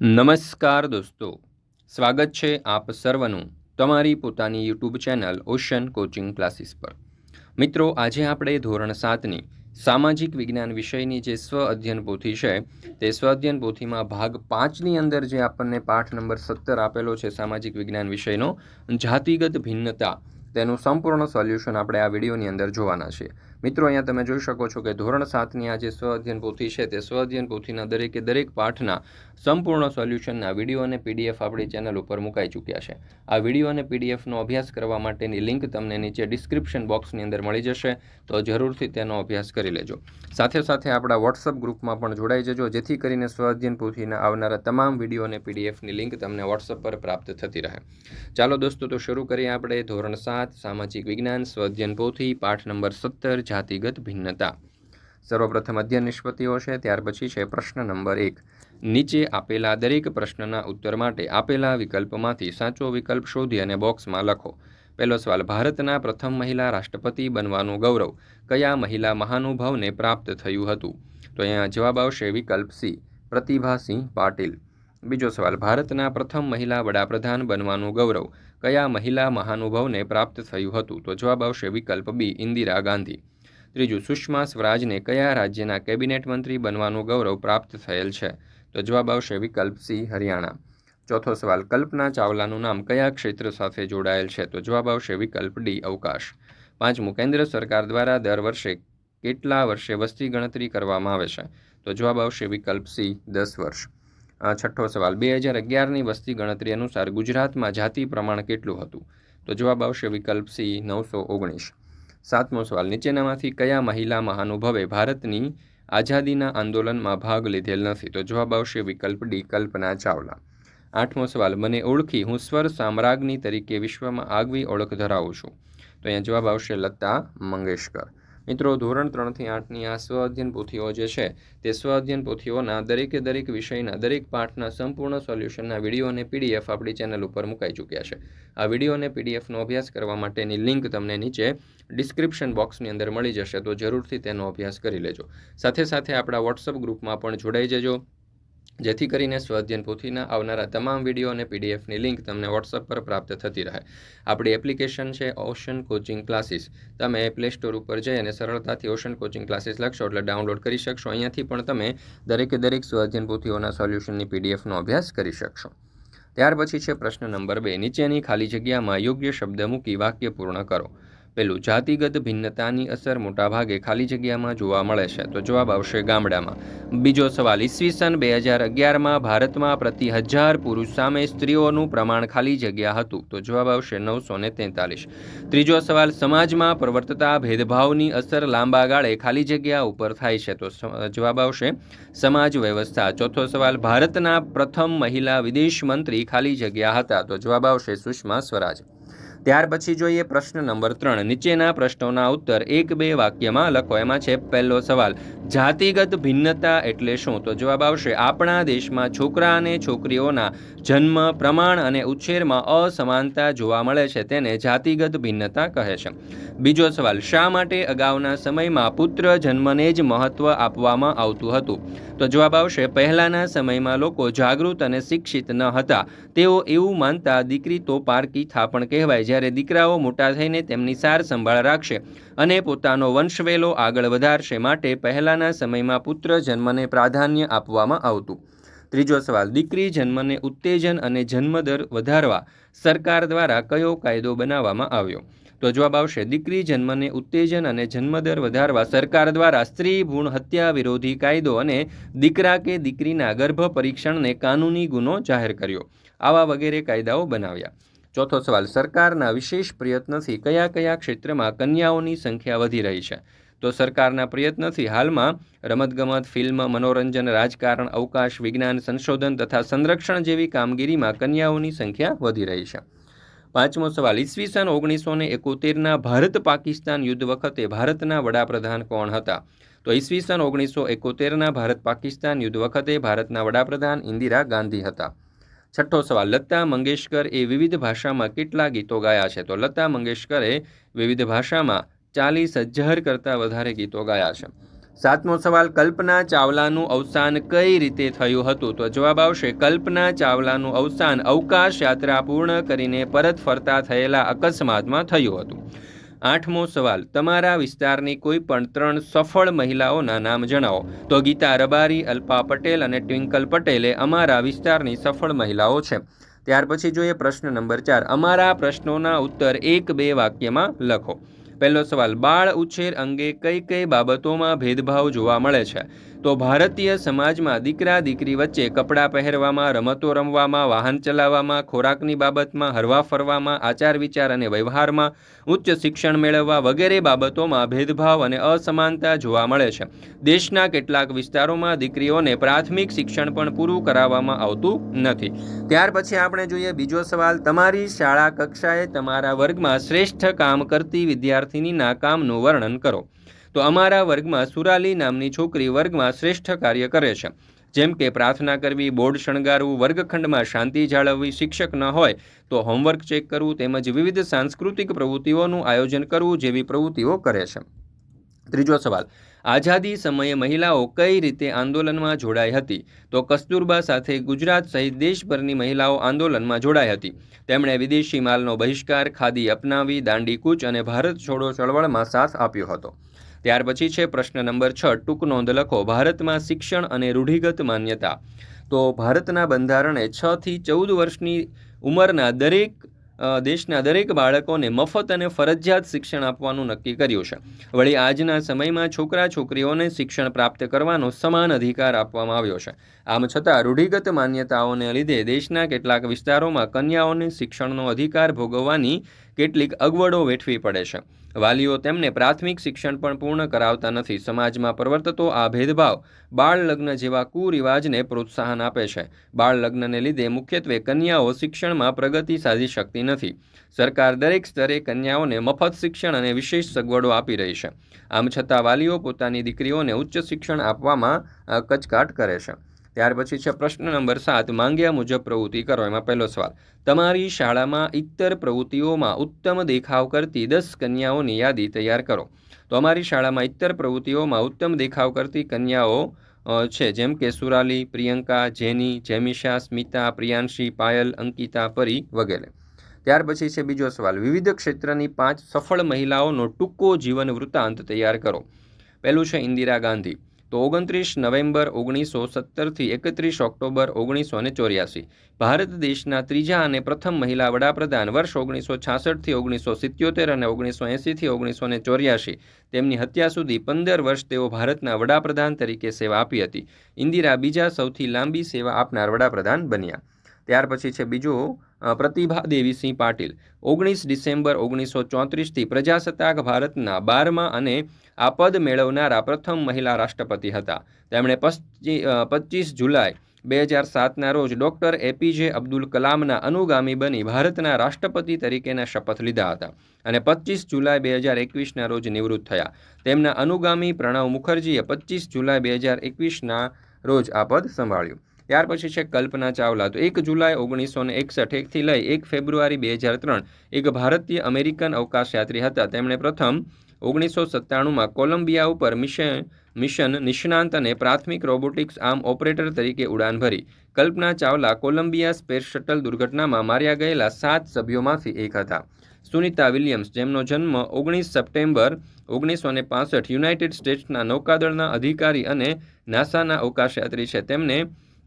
નમસ્કાર દોસ્તો. સ્વાગત છે આપ સર્વનું તમારી પોતાની YouTube channel Ocean coaching classes પર. મિત્રો, આજે આપણે ધોરણ સાતની સામાજિક વિજ્ઞાન વિષયની જે સ્વ અધ્યયન પોથી છે, તે સ્વ અધ્યયન પોથીમાં ભાગ પાંચની અંદર જે આપણને પાઠ નંબર સત્તર આપેલો છે સામાજિક વિજ્ઞાન વિષયનો, જાતિગત ભિન્નતા, તેનું સંપૂર્ણ સોલ્યુશન આપણે આ વિડીયોની અંદર જોવાના છીએ મિત્રો, અહીંયા તમે જોઈ શકો છો કે ધોરણ સાતની આ જે સ્વ અધ્યયન પોથી છે તે સ્વ અધ્યયન પોથીના દરેકે દરેક પાઠના સંપૂર્ણ સોલ્યુશનના વીડિયો અને પીડીએફ આપણી ચેનલ ઉપર મુકાઈ ચૂક્યા છે. આ વીડિયો અને પીડીએફનો અભ્યાસ કરવા માટેની લિંક તમને નીચે ડિસ્ક્રિપ્શન બોક્સની અંદર મળી જશે, તો જરૂરથી તેનો અભ્યાસ કરી લેજો. સાથે સાથે આપણા વોટ્સઅપ ગ્રુપમાં પણ જોડાઈ જજો, જેથી કરીને સ્વ અધ્યયન પોથીના આવનારા તમામ વીડિયો અને પીડીએફની લિંક તમને વોટ્સઅપ પર પ્રાપ્ત થતી રહે. ચાલો દોસ્તો, તો શરૂ કરીએ આપણે ધોરણ સાત, સામાજિક વિજ્ઞાન સ્વ અધ્યયન પોથી, પાઠ નંબર સત્તર જાતિગત ભિન્નતા. સર્વપ્રથમ અધ્યયન નિષ્પત્તિઓ છે, ત્યાર પછી છે પ્રશ્ન નંબર એક. નીચે આપેલા દરેક પ્રશ્નના ઉત્તર માટે આપેલા વિકલ્પમાંથી સાચો વિકલ્પ શોધી અને બોક્સમાં લખો. પહેલો સવાલ, ભારતના પ્રથમ મહિલા રાષ્ટ્રપતિ બનવાનું ગૌરવ કયા મહિલા મહાનુભાવને પ્રાપ્ત થયું હતું? તો અહીંયા જવાબ આવશે વિકલ્પ સી પ્રતિભાસિંહ પાટીલ. બીજો સવાલ, ભારતના પ્રથમ મહિલા વડાપ્રધાન બનવાનું ગૌરવ કયા મહિલા મહાનુભાવને પ્રાપ્ત થયું હતું? તો જવાબ આવશે વિકલ્પ બી, ઇન્દિરા ગાંધી. ત્રીજું, સુષ્મા સ્વરાજને કયા રાજ્યના કેબિનેટ મંત્રી બનવાનું ગૌરવ પ્રાપ્ત થયેલ છે? તો જવાબ આવશે વિકલ્પ સી હરિયાણા. ચોથો સવાલ, કલ્પના ચાવલાનું નામ કયા ક્ષેત્ર સાથે જોડાયેલ છે? તો જવાબ આવશે વિકલ્પ ડી, અવકાશ. પાંચમું, કેન્દ્ર સરકાર દ્વારા દર વર્ષે કેટલા વર્ષે વસ્તી ગણતરી કરવામાં આવે છે? તો જવાબ આવશે વિકલ્પ સી, દસ વર્ષ. છઠ્ઠો સવાલ, બે હજાર અગિયારની વસ્તી ગણતરી અનુસાર ગુજરાતમાં જાતિ પ્રમાણ કેટલું હતું? તો જવાબ આવશે વિકલ્પ સી, નવસો ઓગણીસ. સાતમો સવાલ, નીચેનામાંથી કયા મહિલા મહાનુભવે ભારતની આઝાદીના આંદોલનમાં ભાગ લીધેલ નથી? તો જવાબ આવશે વિકલ્પ ડી, કલ્પના ચાવલા. આઠમો સવાલ, મને ઓળખી, હું સ્વર સામ્રાજ્ઞી તરીકે વિશ્વમાં આગવી ઓળખ ધરાવું છું. તો અહીંયા જવાબ આવશે લતા મંગેશકર. મિત્રો, ધોરણ ત્રણથી આઠની આ સ્વ અધ્યયન પોથીઓ જે છે, તે સ્વ અધ્યયન પોથીઓના દરેકે દરેક વિષયના દરેક પાઠના સંપૂર્ણ સોલ્યુશનના વીડિયો અને પીડીએફ આપણી ચેનલ ઉપર મુકાઈ ચૂક્યા છે. આ વીડિયો અને પીડીએફનો અભ્યાસ કરવા માટેની લિંક તમને નીચે ડિસ્ક્રિપ્શન બોક્સની અંદર મળી જશે, તો જરૂરથી તેનો અભ્યાસ કરી લેજો. સાથે સાથે આપણા વોટ્સઅપ ગ્રુપમાં પણ જોડાઈ જજો. જેથી કરીને સ્વાધ્યન પોથીના આવનારા તમામ વીડિયો અને પીડીએફની લિંક તમને વોટ્સઅપ પર પ્રાપ્ત થતી રહે. આપણી એપ્લિકેશન છે ઓશન કોચિંગ ક્લાસીસ તમે પ્લે સ્ટોર ઉપર જઈ અને સરળતાથી ઓશન કોચિંગ ક્લાસીસ લખશો એટલે ડાઉનલોડ કરી શકશો. અહીંયાથી પણ તમે દરેકે દરેક સ્વાધ્યન પોથીઓના સોલ્યુશનની પીડીએફનો અભ્યાસ કરી શકશો. ત્યાર પછી છે પ્રશ્ન નંબર બે. નીચેની ખાલી જગ્યામાં યોગ્ય શબ્દ મૂકી વાક્ય પૂર્ણ કરો. પેલું જાતિગત ભિન્નતાની અસર મોટાભાગે ખાલી જગ્યામાં જોવા મળે છે. તો જવાબ આવશે ગામડામાં. બીજો સવાલ ઈસવીસન બે હજાર અગિયારમાં ભારતમાં પ્રતિ હજાર પુરુષ સામે સ્ત્રીઓનું પ્રમાણ ખાલી જગ્યા હતું. તો જવાબ આવશે નવસો ને તેતાલીસ. ત્રીજો સવાલ, સમાજમાં પ્રવર્તતા ભેદભાવની અસર લાંબા ગાળે ખાલી જગ્યા ઉપર થાય છે. તો જવાબ આવશે સમાજ વ્યવસ્થા. ચોથો સવાલ, ભારતના પ્રથમ મહિલા વિદેશ મંત્રી ખાલી જગ્યા હતા. તો જવાબ આવશે સુષ્મા સ્વરાજ. ત્યાર પછી જોઈએ પ્રશ્ન નંબર ત્રણ. નીચેના પ્રશ્નોના ઉત્તર એક બે વાક્યમાં લખો. એમાં છે પહેલો સવાલ, જાતિગત ભિન્નતા એટલે શું? તો જવાબ આવશે, આપણા દેશમાં છોકરા અને છોકરીઓના જન્મ, પ્રમાણ અને ઉછેરમાં અસમાનતા જોવા મળે છે, તેને જાતિગત ભિન્નતા કહે છે. બીજો સવાલ, શા માટે અગાઉના સમયમાં પુત્ર જન્મને જ મહત્ત્વ આપવામાં આવતું હતું? તો જવાબ આવશે, પહેલાંના સમયમાં લોકો જાગૃત અને શિક્ષિત ન હતા. તેઓ એવું માનતા, દીકરી તો પારકી થાપણ કહેવાય, જ્યારે દીકરાઓ મોટા થઈને તેમની સાર સંભાળ રાખશે અને પોતાનો વંશવેલો આગળ વધારશે. માટે પહેલાંના સમયમાં પુત્ર જન્મને પ્રાધાન્ય આપવામાં આવતું. ત્રીજો સવાલ, દીકરી જન્મને ઉત્તેજન અને જન્મદર વધારવા સરકાર દ્વારા કયો કાયદો બનાવવામાં આવ્યો? તો જવાબ આવશે, દીકરી જન્મને ઉત્તેજન અને જન્મદર વધારવા સરકાર દ્વારા સ્ત્રી ભૂણ હત્યા વિરોધી કાયદો અને દીકરા કે દીકરીના ગર્ભ પરીક્ષણને કાનૂની ગુનો જાહેર કર્યો. આવા વગેરે કાયદાઓ બનાવ્યા. ચોથો સવાલ, સરકારના વિશેષ પ્રયત્નથી કયા કયા ક્ષેત્રમાં કન્યાઓની સંખ્યા વધી રહી છે? તો સરકારના પ્રયત્નથી હાલમાં રમતગમત, ફિલ્મ, મનોરંજન, રાજકારણ, અવકાશ, વિજ્ઞાન, સંશોધન તથા સંરક્ષણ જેવી કામગીરીમાં કન્યાઓની સંખ્યા વધી રહી છે. પાંચમો સવાલ ઈસવીસન ઓગણીસો ને એકોતેરના ભારત પાકિસ્તાન યુદ્ધ વખતે ભારતના વડાપ્રધાન કોણ હતા? તો ઈસવીસન ઓગણીસો એકોતેરના ભારત પાકિસ્તાન યુદ્ધ વખતે ભારતના વડાપ્રધાન ઇન્દિરા ગાંધી હતા. છઠ્ઠો સવાલ, લતા મંગેશકર એ વિવિધ ભાષામાં કેટલા ગીતો ગાયા છે? તો લતા મંગેશકરે વિવિધ ભાષામાં ચાલીસ હજાર કરતાં વધારે ગીતો ગાયા છે. સાતમો સવાલ, કલ્પના ચાવલાનું અવસાન કઈ રીતે થયું હતું? તો જવાબ આવશે, કલ્પના ચાવલાનું અવસાન અવકાશ યાત્રા પૂર્ણ કરીને પરત ફરતા થયેલા અકસ્માતમાં થયું હતું. આઠમો સવાલ, તમારા વિસ્તારની કોઈ પણ ત્રણ સફળ મહિલાઓના નામ જણાવો. તો ગીતા રબારી, અલ્પા પટેલ અને ટ્વિંકલ પટેલે અમારા વિસ્તારની સફળ મહિલાઓ છે. ત્યાર પછી જોઈએ પ્રશ્ન નંબર ચાર, અમારા પ્રશ્નોના ઉત્તર એક બે વાક્યમાં લખો. પહેલો સવાલ, બાળ ઉછેર અંગે કઈ કઈ બાબતોમાં ભેદભાવ જોવા મળે છે? તો ભારતીય સમાજમાં દીકરા, દીકરી વચ્ચે કપડાં પહેરવામાં, રમતો રમવામાં, વાહન ચલાવવામાં, ખોરાકની બાબતમાં, હરવા ફરવામાં, આચાર વિચાર અને વ્યવહારમાં ઉચ્ચ શિક્ષણ મેળવવા વગેરે બાબતોમાં ભેદભાવ અને અસમાનતા જોવા મળે છે. દેશના કેટલાક વિસ્તારોમાં દીકરીઓને પ્રાથમિક શિક્ષણ પણ પૂરું કરાવવામાં આવતું નથી. ત્યાર પછી આપણે જોઈએ બીજો સવાલ, તમારી શાળા કક્ષાએ તમારા વર્ગમાં શ્રેષ્ઠ કામ કરતી વિદ્યાર્થીનીના કામનું વર્ણન કરો. તો અમારા વર્ગમાં સુરાલી નામની છોકરી વર્ગમાં શ્રેષ્ઠ કાર્ય કરે છે. જેમ કે પ્રાર્થના કરવી, બોર્ડ શણગારવું, વર્ગખંડમાં શાંતિ જાળવવી, શિક્ષક ન હોય તો હોમવર્ક ચેક કરવું, તેમજ વિવિધ સાંસ્કૃતિક પ્રવૃત્તિઓનું આયોજન કરવું જેવી પ્રવૃત્તિઓ કરે છે. ત્રીજો સવાલ, આઝાદી સમયે મહિલાઓ કઈ રીતે આંદોલનમાં જોડાઈ હતી? તો કસ્તુરબા સાથે ગુજરાત સહિત દેશભરની મહિલાઓ આંદોલનમાં જોડાઈ હતી. તેમણે વિદેશી માલનો બહિષ્કાર, ખાદી અપનાવી, દાંડી કૂચ અને ભારત છોડો ચળવળમાં સાથ આપ્યો હતો. ત્યાર પછી છે પ્રશ્ન નંબર છ, ટૂંક નોંધ લખો, ભારતમાં શિક્ષણ અને રૂઢિગત માન્યતા. તો ભારતના બંધારણે છ થી ચૌદ વર્ષની ઉંમરના દરેક દેશના દરેક બાળકોને મફત અને ફરજિયાત શિક્ષણ આપવાનું નક્કી કર્યું છે. વળી આજના સમયમાં છોકરા છોકરીઓને શિક્ષણ પ્રાપ્ત કરવાનો સમાન અધિકાર આપવામાં આવ્યો છે. આમ છતાં રૂઢિગત માન્યતાઓને લીધે દેશના કેટલાક વિસ્તારોમાં કન્યાઓને શિક્ષણનો અધિકાર ભોગવવાની કેટલીક અગવડો વેઠવી પડે છે. વાલીઓ તેમને પ્રાથમિક શિક્ષણ પણ પૂર્ણ કરાવતા નથી. સમાજમાં પ્રવર્તતો આ ભેદભાવ બાળ લગ્ન જેવા કુરિવાજને પ્રોત્સાહન આપે છે. બાળ લગ્નને લીધે મુખ્યત્વે કન્યાઓ શિક્ષણમાં પ્રગતિ સાધી શકતી નથી. સરકાર દરેક સ્તરે કન્યાઓને મફત શિક્ષણ અને વિશેષ સગવડો આપી રહી છે. આમ છતાં વાલીઓ પોતાની દીકરીઓને ઉચ્ચ શિક્ષણ આપવામાં કચકાટ કરે છે. ત્યાર પછી છે પ્રશ્ન નંબર સાત, માંગ્યા મુજબ પ્રવૃત્તિ કરો. એમાં પહેલો સવાલ, તમારી શાળામાં ઇત્તર પ્રવૃત્તિઓમાં ઉત્તમ દેખાવ કરતી દસ કન્યાઓની યાદી તૈયાર કરો. તો અમારી શાળામાં ઇત્તર પ્રવૃત્તિઓમાં ઉત્તમ દેખાવ કરતી કન્યાઓ છે. જેમ કે સુરાલી, પ્રિયંકા, જેની જેમિશા સ્મિતા, પ્રિયાંશી, પાયલ, અંકિતા, પરી વગેરે. ત્યાર પછી છે બીજો સવાલ, વિવિધ ક્ષેત્રની પાંચ સફળ મહિલાઓનો ટૂંકો જીવન વૃત્તાંત તૈયાર કરો. પહેલું છે ઇન્દિરા ગાંધી તો ઓગણત્રીસ નવેમ્બર ઓગણીસો સત્તરથી એકત્રીસ ઓક્ટોબર ઓગણીસો ને ચોર્યાસી. ભારત દેશના ત્રીજા અને પ્રથમ મહિલા વડાપ્રધાન વર્ષ ઓગણીસો છાસઠથી ઓગણીસો સિત્યોતેર અને ઓગણીસો એંસીથી ઓગણીસો ને ચોર્યાસી. તેમની હત્યા સુધી પંદર વર્ષ તેઓ ભારતના વડાપ્રધાન તરીકે સેવા આપી હતી. ઇન્દિરા બીજા સૌથી લાંબી સેવા આપનાર વડાપ્રધાન બન્યા. ત્યાર પછી છે બીજું પ્રતિભા દેવીસિંહ પાટીલ. ઓગણીસ ડિસેમ્બર ઓગણીસો ચોત્રીસથી પ્રજાસત્તાક ભારતના બારમા અને આ પદ મેળવનારા પ્રથમ મહિલા રાષ્ટ્રપતિ હતા. તેમણે પચીસ જુલાઈ બે હજાર સાતના રોજ ડૉક્ટર એપીજે અબ્દુલ કલામના અનુગામી બની ભારતના રાષ્ટ્રપતિ તરીકેના શપથ લીધા હતા અને પચીસ જુલાઈ બે હજાર એકવીસના રોજ નિવૃત્ત થયા. તેમના અનુગામી પ્રણવ મુખર્જીએ પચીસ જુલાઈ બે હજાર એકવીસના રોજ આ પદ સંભાળ્યું. ત્યાર પછી છે કલ્પના ચાવલા. તો એક જુલાઈ ઓગણીસો ને એકસઠ એકથી લઈ એક ફેબ્રુઆરી બે હજાર ત્રણ એક ભારતીય અમેરિકન અવકાશયાત્રી હતા. તેમણે પ્રથમ ઓગણીસો સત્તાણુંમાં કોલંબિયા ઉપર મિશન મિશન નિષ્ણાંત અને પ્રાથમિક રોબોટિક્સ આર્મ ઓપરેટર તરીકે ઉડાન ભરી. Kalpana Chawla Columbia space shuttle દુર્ઘટનામાં માર્યા ગયેલા સાત સભ્યોમાંથી એક હતા. સુનિતા વિલિયમ્સ, જેમનો જન્મ ઓગણીસ સપ્ટેમ્બર ઓગણીસો ને પાસઠ યુનાઇટેડ સ્ટેટ્સના નૌકાદળના અધિકારી અને નાસાના અવકાશયાત્રી છે. તેમને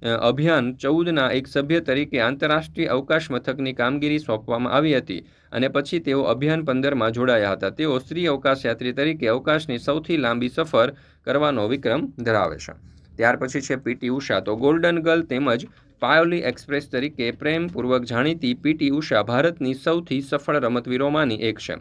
અભિયાન ચૌદના એક સભ્ય તરીકે આંતરરાષ્ટ્રીય અવકાશ મથકની કામગીરી સોંપવામાં આવી હતી અને પછી તેઓ અભિયાન પંદરમાં જોડાયા હતા. તેઓ સ્ત્રી અવકાશયાત્રી તરીકે અવકાશની સૌથી લાંબી સફર કરવાનો વિક્રમ ધરાવે છે. ત્યાર પછી છે પીટી ઉષા. તો ગોલ્ડન ગર્લ તેમજ પાયોલી એક્સપ્રેસ તરીકે પ્રેમપૂર્વક જાણીતી પીટી ઉષા ભારતની સૌથી સફળ રમતવીરોમાંની એક છે.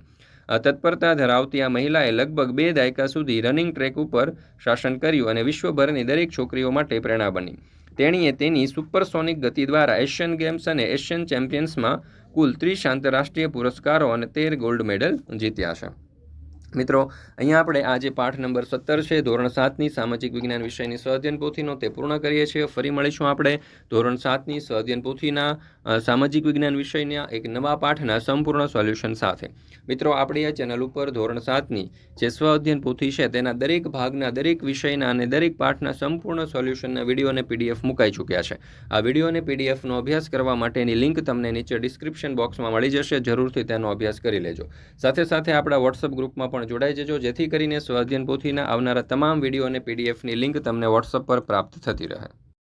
તત્પરતા ધરાવતી આ મહિલાએ લગભગ બે દાયકા સુધી રનિંગ ટ્રેક ઉપર શાસન કર્યું અને વિશ્વભરની દરેક છોકરીઓ માટે પ્રેરણા બની. તેણીએ તેની સુપરસોનિક ગતિ દ્વારા એશિયન ગેમ્સ અને એશિયન ચેમ્પિયન્સમાં કુલ ત્રીસ આંતરરાષ્ટ્રીય પુરસ્કારો અને તેર ગોલ્ડ મેડલ જીત્યા છે. મિત્રો, અહીંયા આપણે આજે પાઠ નંબર સત્તર છે, ધોરણ સાતની સામાજિક વિજ્ઞાન વિષયની સ્વાધ્યન પોથીનો તે પૂર્ણ કરીએ છીએ. ફરી મળીશું આપણે ધોરણ સાતની સ્વાધ્યન પોથીના સામાજિક વિજ્ઞાન વિષયના એક નવા પાઠના સંપૂર્ણ સોલ્યુશન સાથે. મિત્રો, આપણી આ ચેનલ ઉપર ધોરણ સાતની જે સ્વ અધ્યયન પોથી છે, તેના દરેક ભાગના, દરેક વિષયના અને દરેક પાઠના સંપૂર્ણ સોલ્યુશનના વીડિયો અને પીડીએફ મુકાઈ ચૂક્યા છે. આ વીડિયો અને પીડીએફનો અભ્યાસ કરવા માટેની લિંક તમને નીચે ડિસ્ક્રિપ્શન બોક્સમાં મળી જશે, જરૂરથી તેનો અભ્યાસ કરી લેજો. સાથે સાથે આપણા વોટ્સઅપ ગ્રુપમાં પણ જોડાઈ જજો, જેથી કરીને સ્વાધ્યન પોથીના આવનારા તમામ વીડિયો અને પીડીએફની લિંક તમને વોટ્સઅપ પર પ્રાપ્ત થતી રહે.